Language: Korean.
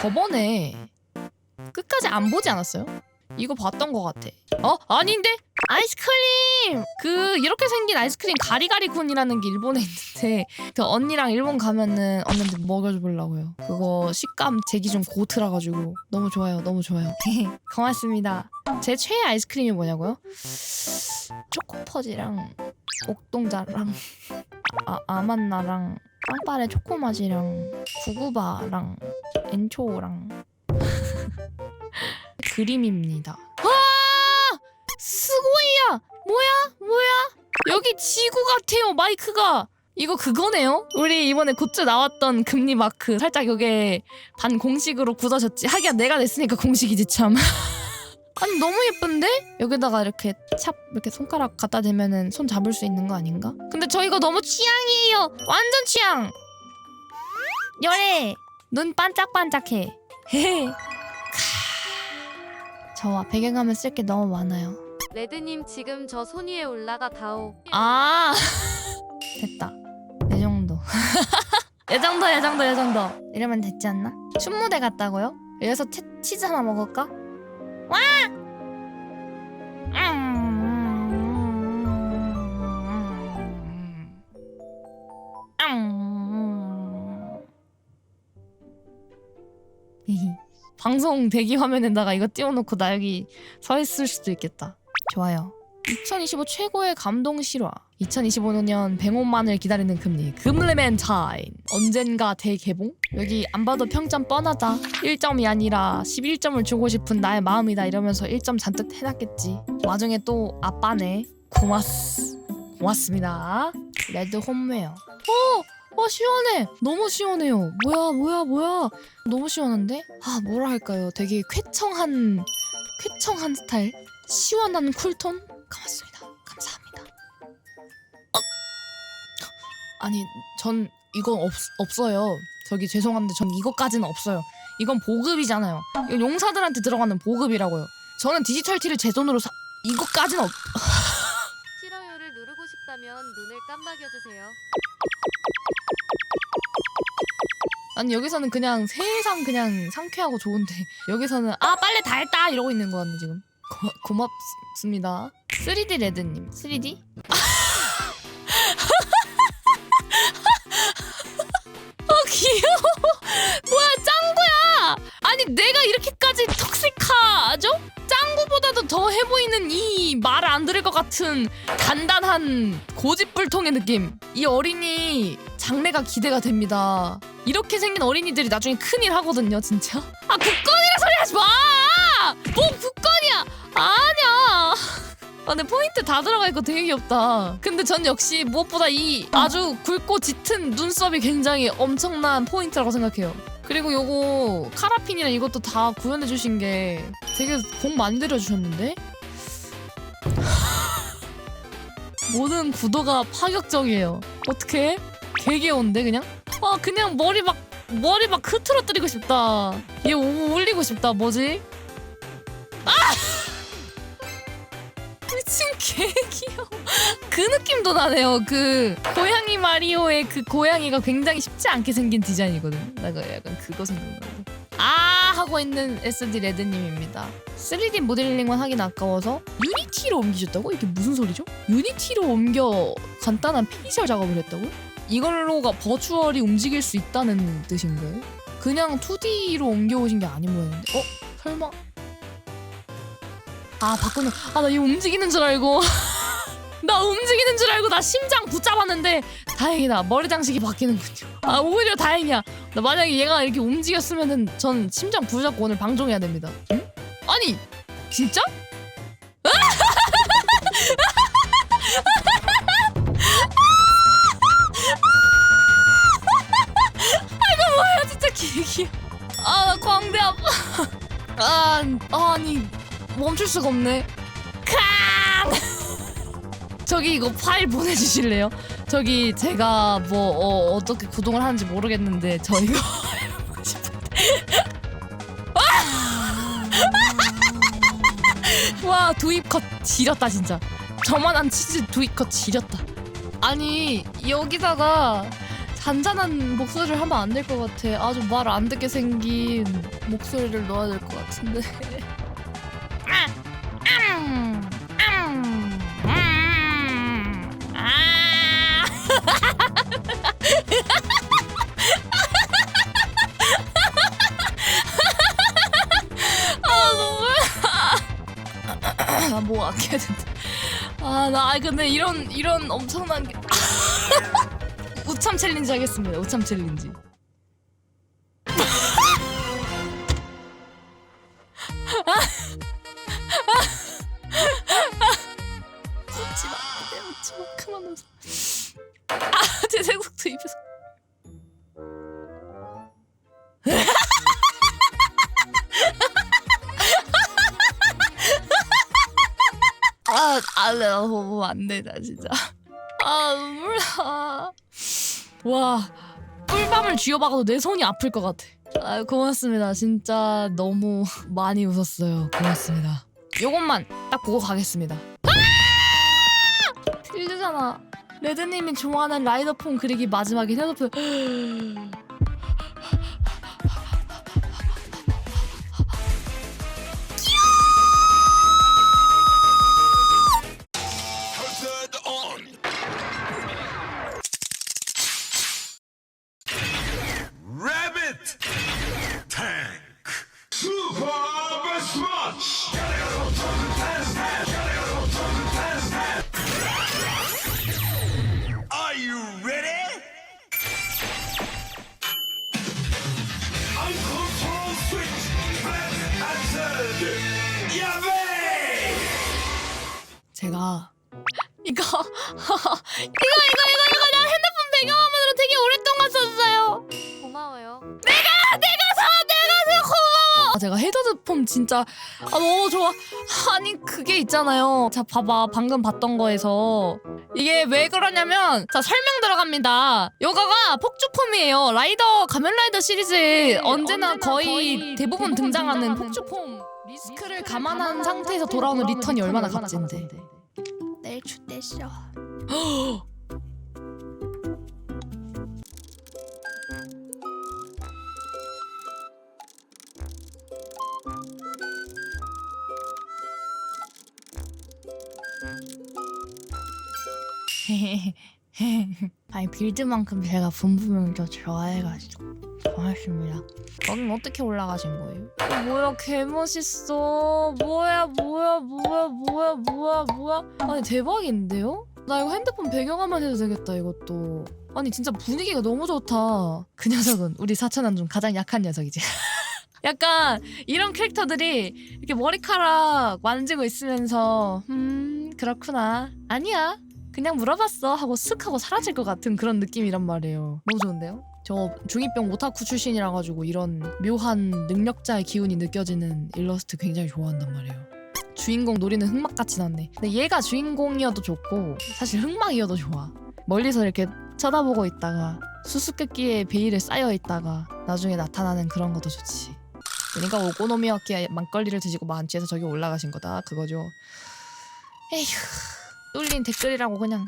저번에 끝까지 안 보지 않았어요? 이거 봤던 것 같아. 어? 아닌데? 아이스크림! 그 이렇게 생긴 아이스크림 가리가리군이라는 게 일본에 있는데 그 언니랑 일본 가면은 언니한테 먹여주려고요. 그거 식감 제 기준 고트라 가지고 너무 좋아요. 너무 좋아요. 고맙습니다. 제 최애 아이스크림이 뭐냐고요? 초코퍼지랑 옥동자랑 아, 아만나랑 빵빠레 초코맛이랑 구구바랑 엔초랑 그림입니다. 와! 스고이야! 뭐야? 뭐야? 여기 지구 같아요, 마이크가. 이거 그거네요? 우리 이번에 굿즈 나왔던 금리 마크 살짝 요게 반 공식으로 굳어졌지. 하기야 내가 냈으니까 공식이지 참. 아니 너무 예쁜데? 여기다가 이렇게 찹 이렇게 손가락 갖다 대면은 손 잡을 수 있는 거 아닌가? 근데 저 이거 너무 취향이에요. 완전 취향. 열애. 눈 반짝반짝해. 저와 배경화면 쓸 게 너무 많아요. 레드님 지금 저 손 위에 올라가 다오. 아 됐다. 이 정도. 이 정도, 이 정도, 이 정도. 이러면 됐지 않나? 춤무대 갔다고요? 여기서 치, 치즈 하나 먹을까? 와! 방송 대기 화면에다가 이거 띄워놓고 나 여기 서 있을 수도 있겠다. 좋아요. 2025 최고의 감동 실화. 2025년 100원만을 기다리는 금리. 금레멘타인. 언젠가 대개봉? 여기 안 봐도 평점 뻔하다. 1점이 아니라 11점을 주고 싶은 나의 마음이다 이러면서 1점 잔뜩 해놨겠지. 와중에 또 아빠네. 고맙스. 고맙습니다. 레드 홈웨어. 어! 어 시원해. 너무 시원해요. 뭐야 뭐야 뭐야. 너무 시원한데? 아 뭐라 할까요? 되게 쾌청한 쾌청한 스타일. 시원한 쿨톤? 고맙습니다. 감사합니다. 어? 아니, 전 이건 없, 없어요. 저기 죄송한데 전 이것까지는 없어요. 이건 보급이잖아요. 이거 용사들한테 들어가는 보급이라고요. 저는 디지털 티를 제 돈으로 사... 이것까지는 없... 싫어요를 누르고 싶다면 눈을 깜박여 주세요. 아니 여기서는 그냥 세상 그냥 상쾌하고 좋은데 여기서는 아 빨래 다 했다! 이러고 있는 거같네 지금. 고, 고맙습니다. 3D 레드님. 3D? 어 귀여워. 뭐야 짱구야! 아니 내가 이렇게까지 톡식하죠? 짱구보다도 더 해보이는 이 말 안 들을 것 같은 단단한 고집불통의 느낌. 이 어린이 장래가 기대가 됩니다. 이렇게 생긴 어린이들이 나중에 큰일 하거든요 진짜. 아 국건이라 소리 하지 마! 뭐 국건이야! 아니야! 아 근데 포인트 다 들어가 있고 되게 귀엽다. 근데 전 역시 무엇보다 이 아주 굵고 짙은 눈썹이 굉장히 엄청난 포인트라고 생각해요. 그리고 요거 카라핀이랑 이것도 다 구현해 주신 게 되게 공 많이 들여 주셨는데? 모든 구도가 파격적이에요. 어떡해? 개 귀여운데 그냥? 아 그냥 머리 막 머리 막 흐트러뜨리고 싶다. 얘 오- 올리고 싶다. 뭐지? 아! 미친 개 귀여워. 그 느낌도 나네요. 그 고양이 마리오의 그 고양이가 굉장히 쉽지 않게 생긴 디자인이거든. 나가 약간 그거 생각나는데. 아 하고 있는 SD 레드님입니다. 3D 모델링만 하긴 아까워서 유니티로 옮기셨다고? 이게 무슨 소리죠? 유니티로 옮겨 간단한 피니셔 작업을 했다고? 이걸로가 버추얼이 움직일 수 있다는 뜻인가요? 그냥 2D로 옮겨오신 게 아닌 모양인데 어? 설마 아 바꾸는 아나 이거 움직이는 줄 알고 나 움직이는 줄 알고 나 심장 붙잡았는데 다행이다 머리 장식이 바뀌는군요 아 오히려 다행이야 나 만약에 얘가 이렇게 움직였으면은 전 심장 붙잡고 오늘 방종해야 됩니다 응? 아니 진짜? 아나 광대 아파. 아 아니 멈출 수가 없네. 캉 저기 이거 파일 보내주실래요? 저기 제가 뭐 어, 어떻게 구동을 하는지 모르겠는데 저 이거! 와 두입컷 지렸다 진짜. 저만한 치즈 두입컷 지렸다. 아니 여기다가 잔잔한 목소리를 하면 안 될 것 같아. 아주 말 안 듣게 생긴 목소리를 넣어야 될 것 같은데. 아. 아 아뭐 아껴야 된다. 아 나 근데 이런 이런 엄청난 게 우참 챌린지 하겠습니다. 우참 챌린지. 웃지 마, 내 웃지 마, 그만 웃어. 아, 제 생각도 입에서. 아, 아, 내가 보면 안 되다 진짜. 아, 눈물 나. 와, 꿀밤을 쥐어박아도 내 손이 아플 것 같아. 아, 고맙습니다. 진짜 너무 많이 웃었어요. 고맙습니다. 요것만 딱 보고 가겠습니다. 아! 틀리잖아. 레드님이 좋아하는 라이더 폼 그리기 마지막에 헤드폰. Black hazard. Yabe. 제가 이거 이거 이거 이거 이거 나 핸드폰 배경화면으로 되게 오랫동안 아, 제가 헤드폰 진짜 아, 너무 좋아. 아니 그게 있잖아요. 자 봐봐 방금 봤던 거에서 이게 왜 그러냐면 자 설명 들어갑니다. 요거가 폭주폼이에요. 라이더 가면 라이더 시리즈에 언제나 거의 대부분 등장하는 폭주폼 리스크를 감안한 상태에서 돌아오는 리턴이 얼마나 값진데. 내일 춥대쇼. 아니 빌드만큼 제가 분부명을 더 좋아해가지고 고맙습니다. 거긴 어떻게 올라가신 거예요? 어, 뭐야 개 멋있어. 뭐야 뭐야 뭐야 뭐야 뭐야 뭐야. 아니 대박인데요? 나 이거 핸드폰 배경화면 해도 되겠다 이것도. 아니 진짜 분위기가 너무 좋다. 그 녀석은 우리 사천원 중 가장 약한 녀석이지. 약간 이런 캐릭터들이 이렇게 머리카락 만지고 있으면서 음 그렇구나. 아니야. 그냥 물어봤어. 하고 쓱 하고 사라질 것 같은 그런 느낌이란 말이에요. 너무 좋은데요? 저 중2병 오타쿠 출신이라 가지고 이런 묘한 능력자의 기운이 느껴지는 일러스트 굉장히 좋아한단 말이에요. 주인공 노리는 흑막 같진 않네. 근데 얘가 주인공이어도 좋고 사실 흑막이어도 좋아. 멀리서 이렇게 쳐다보고 있다가 수수께끼에 베일에 쌓여 있다가 나중에 나타나는 그런 것도 좋지. 그러니까 오코노미야끼 막걸리를 드시고 만취해서 저기 올라가신 거다. 그거죠. 에휴 뚫린 댓글이라고 그냥